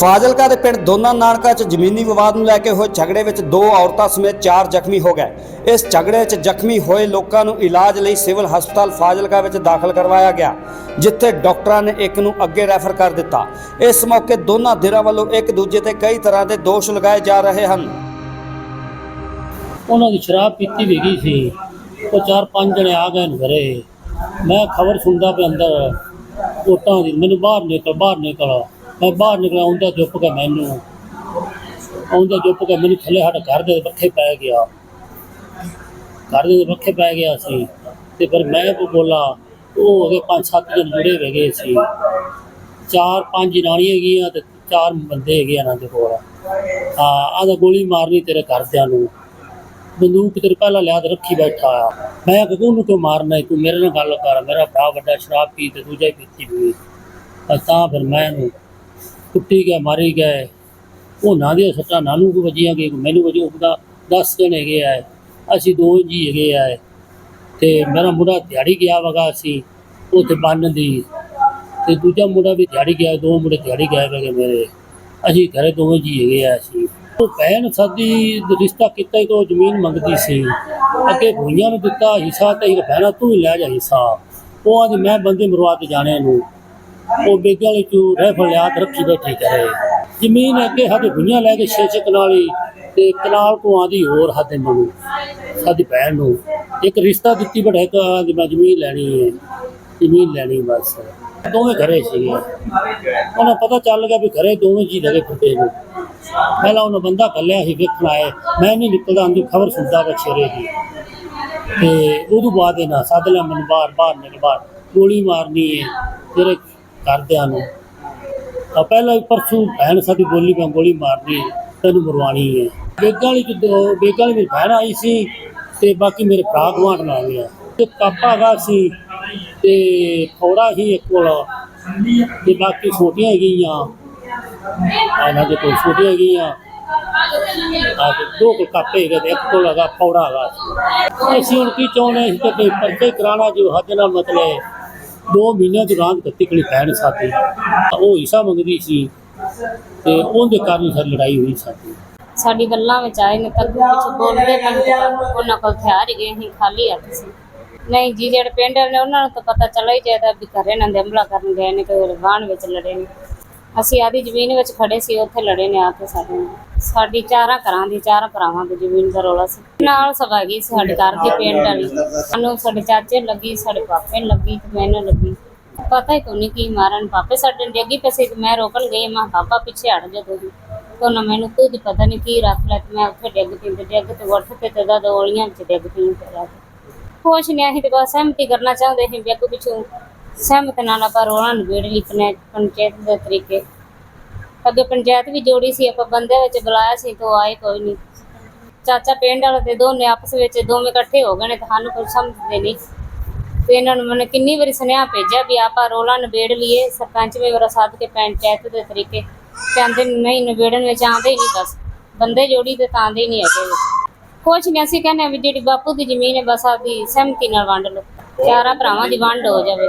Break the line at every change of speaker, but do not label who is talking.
ਫਾਜ਼ਿਲਕਾ ਦੇ ਪਿੰਡ ਦੋਨਾ ਨਾਨਕਾ 'ਚ ਜ਼ਮੀਨੀ ਵਿਵਾਦ ਨੂੰ ਲੈ ਕੇ ਹੋਏ ਝਗੜੇ ਵਿੱਚ ਦੋ ਔਰਤਾਂ ਸਮੇਤ ਚਾਰ ਜ਼ਖਮੀ ਹੋ ਗਏ। ਇਸ ਝਗੜੇ 'ਚ ਜ਼ਖਮੀ ਹੋਏ ਲੋਕਾਂ ਨੂੰ ਇਲਾਜ ਲਈ ਸਿਵਲ ਹਸਪਤਾਲ ਫਾਜ਼ਿਲਕਾ ਵਿੱਚ ਦਾਖਲ ਕਰਵਾਇਆ ਗਿਆ, ਜਿੱਥੇ ਡਾਕਟਰਾਂ ਨੇ ਇੱਕ ਨੂੰ ਅੱਗੇ ਰੈਫਰ ਕਰ ਦਿੱਤਾ। ਇਸ ਮੌਕੇ ਦੋਨਾਂ ਧਿਰਾਂ ਵੱਲੋਂ ਇੱਕ ਦੂਜੇ ਤੇ ਕਈ ਤਰ੍ਹਾਂ ਦੇ ਦੋਸ਼ ਲਗਾਏ ਜਾ ਰਹੇ ਹਨ।
ਉਹਨਾਂ ਦੀ ਸ਼ਰਾਬ ਪੀਤੀ ਵੀ ਗਈ ਸੀ। ਉਹ ਚਾਰ ਪੰਜ ਜਣੇ ਆ ਗਏ ਨੇ ਘਰੇ। ਮੈਂ ਖਬਰ ਸੁਣਦਾ ਪਿਆ ਅੰਦਰ ਕੋਟਾਂ ਦੀ, ਮੈਨੂੰ ਬਾਹਰ ਨਿਕਲ ਬਾਹਰ ਨਿਕਲ। ਮੈਂ ਬਾਹਰ ਨਿਕਲਿਆ ਆਉਂਦਾ ਚੁੱਪ ਕੇ ਮੈਨੂੰ ਆਉਂਦਾ ਚੁੱਪ ਕੇ ਮੈਨੂੰ ਥੱਲੇ ਹਟ ਘਰ ਦੇ ਪੱਖੇ ਪੈ ਗਿਆ। ਘਰ ਦੇ ਪੱਖੇ ਪੈ ਗਿਆ ਸੀ। ਤੇ ਫਿਰ ਮੈਂ ਕੋ ਬੋਲਾ, ਉਹ ਅਗੇ ਪੰਜ ਸੱਤ ਜਣ ਜੁੜੇ ਹੋਏ ਗਏ ਸੀ। ਚਾਰ ਪੰਜ ਜਨਾਨੀਆਂ ਹੈਗੀਆਂ ਤੇ ਚਾਰ ਬੰਦੇ ਹੈਗੇ ਇਹਨਾਂ ਦੇ ਕੋਲ ਆ ਆਦਾ ਗੋਲੀ ਮਾਰਨੀ ਤੇਰੇ ਘਰਦਿਆਂ ਨੂੰ। ਬੰਦੂਕ ਤੇਰੇ ਪਹਿਲਾਂ ਲਿਆ ਤੇ ਰੱਖੀ ਬੈਠਾ ਆ। ਮੈਂ ਕਿਹਾ, ਉਹਨੂੰ ਕਿਉਂ ਮਾਰਨਾ ਈ? ਤੂੰ ਮੇਰੇ ਨਾਲ ਗੱਲ ਕਰ। ਮੇਰਾ ਭਰਾ ਵੱਡਾ ਸ਼ਰਾਬ ਪੀ ਤੇ ਦੂਜਾ ਹੀ ਪੀਤੀ ਹੋਈ। ਤਾਂ ਫਿਰ ਮੈਂ ਇਹਨੂੰ ਕੁੱਟੀ ਗਏ ਮਾਰੇ ਗਏ ਉਹਨਾਂ ਦੀਆਂ ਸੱਟਾਂ ਨਾਨੂੰ ਕੋ ਵੱਜੀਆਂ ਗਈ ਮੈਨੂੰ ਵਜੋਂ ਉਹਦਾ 10 ਜਣੇ ਹੈਗੇ ਆ। ਅਸੀਂ ਦੋ ਜੀ ਹੈਗੇ ਆ। ਤੇ ਮੇਰਾ ਮੁੰਡਾ ਦਿਹਾੜੀ ਗਿਆ ਵਗਾ ਸੀ, ਉੱਥੇ ਬੰਨ ਦੀ। ਤੇ ਦੂਜਾ ਮੁੰਡਾ ਵੀ ਦਿਹਾੜੀ ਗਿਆ, ਦੋ ਮੁੰਡੇ ਦਿਹਾੜੀ ਗਏ ਵਗੇ ਮੇਰੇ। ਅਸੀਂ ਘਰੇ ਦੋਵੇਂ ਜੀ ਹੈਗੇ ਆ ਅਸੀਂ। ਉਹ ਭੈਣ ਸਾਦੀ ਰਿਸ਼ਤਾ ਕੀਤਾ ਹੀ ਤੋਂ ਜ਼ਮੀਨ ਮੰਗਦੀ ਸੀ। ਅੱਗੇ ਭੂਈਆਂ ਨੂੰ ਦਿੱਤਾ ਹਿੱਸਾ ਤੇ ਇਹ ਭੈਣਾ ਤੂੰ ਹੀ ਲੈ ਜਾ ਹਿੱਸਾ। ਉਹ ਆਂਦੀ, ਮੈਂ ਬੰਦੇ ਮਰਵਾ ਕੇ ਜਾਣੇ ਨੂੰ ਉਹ ਬੇਗੇ ਵਾਲੀ ਤੂੰ ਰਹਿ ਲਿਆ ਤੇ ਰੱਖੀ ਬੈਠੀ ਕਰੇ। ਜ਼ਮੀਨ ਅੱਗੇ ਸਾਡੇ ਭੂਈਆਂ ਲੈ ਕੇ ਛੇ ਛੇ ਕਨਾਲੀ ਤੇ ਕਨਾਲ ਤੋਂ ਆਂਦੀ ਹੋਰ ਹੱਦ ਨੂੰ ਸਾਡੀ ਭੈਣ ਨੂੰ ਇੱਕ ਰਿਸ਼ਤਾ ਦਿੱਤੀ, ਬੜਾ ਇੱਕ ਮੈਂ ਜ਼ਮੀਨ ਲੈਣੀ ਹੈ। ਜ਼ਮੀਨ ਲੈਣੀ ਬਸ। ਦੋਵੇਂ ਘਰੇ ਸੀਗੇ। ਉਹਨਾਂ ਪਤਾ ਚੱਲ ਗਿਆ ਵੀ ਘਰੇ ਦੋਵੇਂ ਜੀ ਲਗੇ ਫਿਰਦੇ ਨੇ। ਪਹਿਲਾਂ ਉਹਨਾਂ ਬੰਦਾ ਕੱਲਿਆ ਸੀ, ਵੇਖਣ ਆਏ। ਮੈਂ ਨਹੀਂ ਨਿਕਲਦਾ, ਆਂਦੀ ਖਬਰ ਸੁਣਦਾ ਵਾ ਛੇਰੇ ਦੀ। ਤੇ ਉਦੋਂ ਬਾਅਦ ਇਹਨਾਂ ਸੱਦ ਲਿਆ ਮੈਨੂੰ ਬਾਹਰ ਬਾਹਰ ਨਿਕਲ ਬਾਹਰ ਗੋਲੀ ਮਾਰਨੀ ਹੈ। ਤੇਰੇ ਕਰਦਿਆਂ ਨੂੰ। ਆ ਪਹਿਲਾਂ ਹੀ ਪਰਸੋਂ ਭੈਣ ਸਾਡੀ ਬੋਲੀ ਮੈਂ ਗੋਲੀ ਮਾਰਨੀ ਹੈ ਤੈਨੂੰ ਮਰਵਾਣੀ ਹੈ। ਬੇਗਾਂ ਵਾਲੀ ਚ ਦੋ- ਬੇਗਾਂ ਵਾਲੀ ਮੇਰੀ ਭੈਣ ਆਈ ਸੀ ਤੇ ਬਾਕੀ ਮੇਰੇ ਭਰਾ ਗਵਾਂਢ ਨਾਲ ਗਿਆ ਤੇ ਕਾਪਾ ਗਾ ਸੀ ਤੇ ਥੋੜਾ ਹੀ ਇੱਕ ਕੋਲ ਤੇ ਬਾਕੀ ਛੋਟੀਆਂ ਹੈਗੀਆਂ। ਇਹਨਾਂ ਦੇ ਕੋਈ ਛੋਟੀਆਂ ਗਈਆਂ ਆ ਦੋ ਕੋ ਕਾਪੇ ਹੈਗੇ ਤੇ ਇੱਕ ਕੋਲ ਹੈਗਾ, ਫੌੜਾ ਹੈਗਾ ਅਸੀਂ ਹੁਣ ਕੀ ਚਾਹੁੰਦੇ ਸੀ ਕਿ ਕੋਈ ਪਰਚੇ ਕਰਾਣਾ ਜੋ ਹੱਦ ਨਾਲ ਮਤਲਬ ਦੋ ਮਹੀਨਿਆਂ ਦੀ ਕੱਤੀ ਕਲੀ ਭੈਣ ਸਾਡੀ ਉਹ ਹਿੱਸਾ ਮੰਗਦੀ ਸੀ ਤੇ ਉਹਦੇ ਕਾਰਨ ਸਾਡੀ ਲੜਾਈ ਹੋਈ ਸਾਡੀ
ਸਾਡੀ ਗੱਲਾਂ ਵਿੱਚ ਆਏ ਨੇ ਤੱਕ ਵਿੱਚ ਬੋਲਦੇ ਪਏ ਉਹਨਾਂ ਕੋਲ ਹਥਿਆਰ ਹੀ ਗਏ ਸੀ ਖਾਲੀ ਹੱਥ ਸੀ। ਨਹੀਂ ਜੀ, ਜਿਹੜੇ ਪਿੰਡ ਨੇ ਉਹਨਾਂ ਨੂੰ ਤਾਂ ਪਤਾ ਚੱਲਾ ਹੀ ਜਾਇਦਾ ਵੀ ਘਰੇ ਨਾ ਹਮਲਾ ਕਰਨ ਗਏ ਨੇ, ਕੋਈ ਗਾਣ ਵਿੱਚ ਲੜੇ ਨੇ। ਅਸੀਂ ਆਦੀ ਜ਼ਮੀਨ ਵਿੱਚ ਖੜੇ ਸੀ ਉੱਥੇ ਲੜੇ ਨੇ ਆ ਕੇ ਸਾਡੇ ਨਾਲ। ਸਾਡੀ ਚਾਰਾਂ ਘਰਾਂ ਦੀ ਚਾਰਾਂ ਭਰਾਵਾਂ ਦੀ ਜ਼ਮੀਨ ਦਾ ਰੌਲਾ ਸੀ। ਨਾਲ ਸਭਾ ਗਈ ਸੀ ਘਰ ਦੀ ਪਿੰਡ ਵਾਲੀ। ਸਾਨੂੰ ਸਾਡੇ ਚਾਚੇ ਲੱਗੀ ਸਾਡੇ ਪਾਪੇ ਲੱਗੀ ਤੇ ਮੈਨੂੰ ਲੱਗੀ। ਪਤਾ ਹੀ ਕੋਈ ਕੀ ਮਾਰਨ ਪਾਪੇ ਸਾਡੇ ਨੂੰ ਡਿੱਗੀ ਪਈ ਤੇ ਮੈਂ ਰੋਕਣ ਗਈ ਮੈਂ ਕਿਹਾ, ਪਾਪਾ ਪਿੱਛੇ ਹਟ ਜਾ ਤੁਸੀਂ ਤੇ ਉਹਨਾਂ ਮੈਨੂੰ ਕੁਝ ਪਤਾ ਨਹੀਂ ਕੀ ਰੱਖ ਲੈ ਤੇ ਮੈਂ ਉੱਥੇ ਡਿੱਗ ਪਈ ਤੇ ਡਿੱਗ ਤੇ ਉੱਠ ਤੇ ਦਾ ਦੋਲੀਆਂ ਵਿੱਚ ਡਿੱਗ ਪਈ। ਤੇ ਰਾਤ ਖੁਸ਼ ਨਹੀਂ ਅਸੀਂ ਤੇ ਬਸ ਸਹਿਮਤੀ ਕਰਨਾ ਚਾਹੁੰਦੇ ਸੀ ਵੀ ਪਿੱਛੋਂ ਸਹਿਮਤ ਨਾਲ ਆਪਾਂ ਰੋਣਾ ਨਿਬੇੜ ਲਿਖਣਾ ਪੰਚਾਇਤ ਦੇ ਤਰੀਕੇ। ਅੱਗੇ ਪੰਚਾਇਤ ਵੀ ਜੋੜੀ ਸੀ, ਆਪਾਂ ਬੰਦੇ ਵਿੱਚ ਬੁਲਾਇਆ ਸੀ ਤੋਂ ਆਏ ਕੋਈ ਨਹੀਂ। ਚਾਚਾ ਪਿੰਡ ਵਾਲੇ ਤੇ ਦੋਨੇ ਆਪਸ ਵਿੱਚ ਦੋਵੇਂ ਇਕੱਠੇ ਹੋ ਗਏ ਨੇ ਤੇ ਕੋਈ ਸਮਝਦੇ ਨਹੀਂ। ਤੇ ਇਹਨਾਂ ਨੂੰ ਮੈंने ਕਿੰਨੀ ਵਾਰੀ ਸੁਨੇਹਾ ਭੇਜਿਆ ਵੀ ਆਪਾਂ ਰੋਲਾ ਨਿਬੇੜ ਲਈਏ, ਸਰਪੰਚ ਵੀ ਮੇਰਾ ਸਾਥ ਕੇ ਪੰਚਾਇਤ ਦੇ ਤਰੀਕੇ। ਕਹਿੰਦੇ ਨਹੀਂ, ਨਿਬੇੜਨ ਵਿੱਚ ਆਉਂਦੇ ਹੀ ਨਹੀਂ ਬਸ। ਬੰਦੇ ਜੋੜੀ ਤੇ ਤਾਂ ਆਉਂਦੇ ਹੀ ਨਹੀਂ ਹੈਗੇ। ਕੁਛ ਨਹੀਂ, ਅਸੀਂ ਕਹਿੰਦੇ ਵੀ ਜਿਹੜੀ ਬਾਪੂ ਦੀ ਜ਼ਮੀਨ ਹੈ, ਬਸ ਆਪਦੀ ਸਹਿਮਤੀ ਨਾਲ ਵੰਡ ਲਓ। ਚਾਰਾਂ ਭਰਾਵਾਂ ਦੀ ਵੰਡ ਹੋ ਜਾਵੇ।